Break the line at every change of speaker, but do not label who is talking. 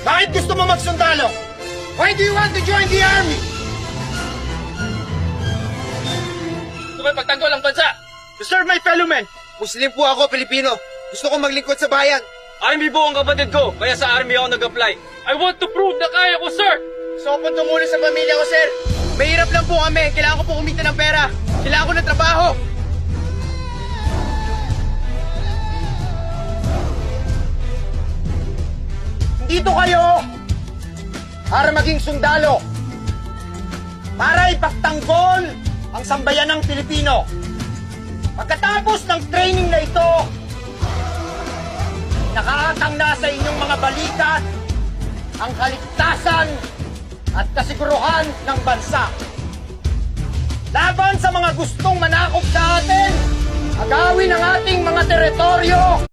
Bakit gusto mo magsundalo? Why do you want to join the army?
Gusto may pagtanggol ang bansa.
To serve my fellow men. Muslim po ako, Pilipino. Gusto kong maglingkod sa bayan.
Army po ang kapatid ko, kaya sa army ako nag-apply. I want to prove na kaya ko, sir!
Gusto ko po tumulong sa pamilya ko, sir. Mahirap lang po kami. Kailangan ko po kumita ng pera. Kailangan ko ng trabaho. Dito kayo para maging sundalo. Para ipagtanggol ang sambayan ng Pilipino. Pagkatapos ng training na ito, nakaatang na sa inyong mga balikat ang kaligtasan at kasiguruhan ng bansa. Laban sa mga gustong manakop sa atin, agawin ang ating mga teritoryo